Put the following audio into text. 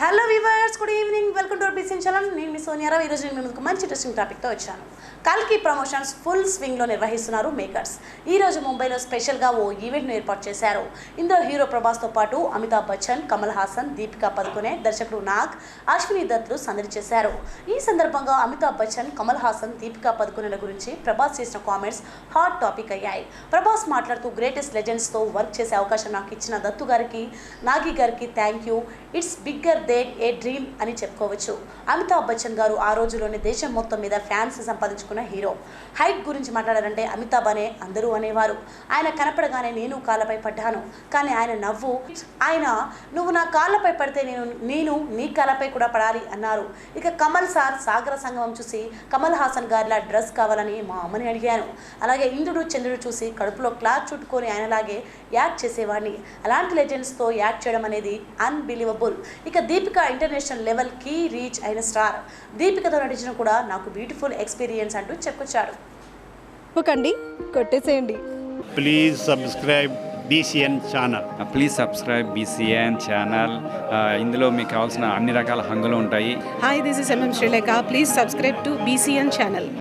Hello viewers good evening welcome to BC Chalam నేను మీ సోనియారావు ఈరోజు నేను మీ మంచి ఇంట్రెస్టింగ్ టాపిక్తో వచ్చాను. కల్కి ప్రమోషన్స్ ఫుల్ స్వింగ్లో నిర్వహిస్తున్నారు మేకర్స్ ఈ రోజు ముంబైలో స్పెషల్గా ఓ ఈవెంట్ను ఏర్పాటు చేశారు. ఇందులో హీరో ప్రభాస్తో పాటు అమితాబ్ బచ్చన్ కమల్ హాసన్ దీపికా పదుకునే దర్శకుడు నాగ్ అశ్విని దత్లు సందడి చేశారు. ఈ సందర్భంగా అమితాబ్ బచ్చన్ కమల్ హాసన్ దీపికా పదుకునేల గురించి ప్రభాస్ చేసిన కామెంట్స్ హాట్ టాపిక్ అయ్యాయి. ప్రభాస్ మాట్లాడుతూ గ్రేటెస్ట్ లెజెండ్స్తో వర్క్ చేసే అవకాశం నాకు ఇచ్చిన దత్తు గారికి నాగి గారికి thank you it's bigger than a dream అని చెప్పుకోవచ్చు. అమితాబ్ బచ్చన్ గారు ఆ రోజులోనే దేశం మొత్తం మీద ఫ్యాన్స్ సంపాదించుకున్న హీరో. హైట్ గురించి మాట్లాడారంటే అమితాబ్ అనే అందరూ అనేవారు. ఆయన కనపడగానే నేను కాళ్ళపై పడ్డాను. కానీ ఆయన నవ్వు ఆయన నువ్వు నా కాళ్ళపై పడితే నేను నేను నీ కాళ్ళపై కూడా పడాలి అన్నారు. ఇక కమల్ సార్ సాగర సంగమం చూసి కమల్ హాసన్ గారిలా డ్రెస్ కావాలని మా అమ్మని అడిగాను. అలాగే ఇంద్రుడు చంద్రుడు చూసి కడుపులో క్లాత్ చుట్టుకొని ఆయనలాగే యాక్ట్ చేసేవాడిని. అలాంటి లెజెండ్స్తో యాక్ట్ చేయడం అనేది అన్బిలీవబుల్. ఇక దీపిక ఇంటర్నేషనల్ లెవెల్ కీ రీచ్ అయిన స్టార్. దీపికతో నటించడం కూడా నాకు బ్యూటిఫుల్ ఎక్స్పీరియన్స్ అంటూ చెప్పుకొచ్చాడు. ఒక్కండి కొట్టేసేయండి. Please subscribe BCN channel. Please subscribe BCN channel. ఇందులో మీకు కావాల్సిన అన్ని రకాల హంగులు ఉంటాయి. This is MM Sri Lanka. Please subscribe to BCN channel.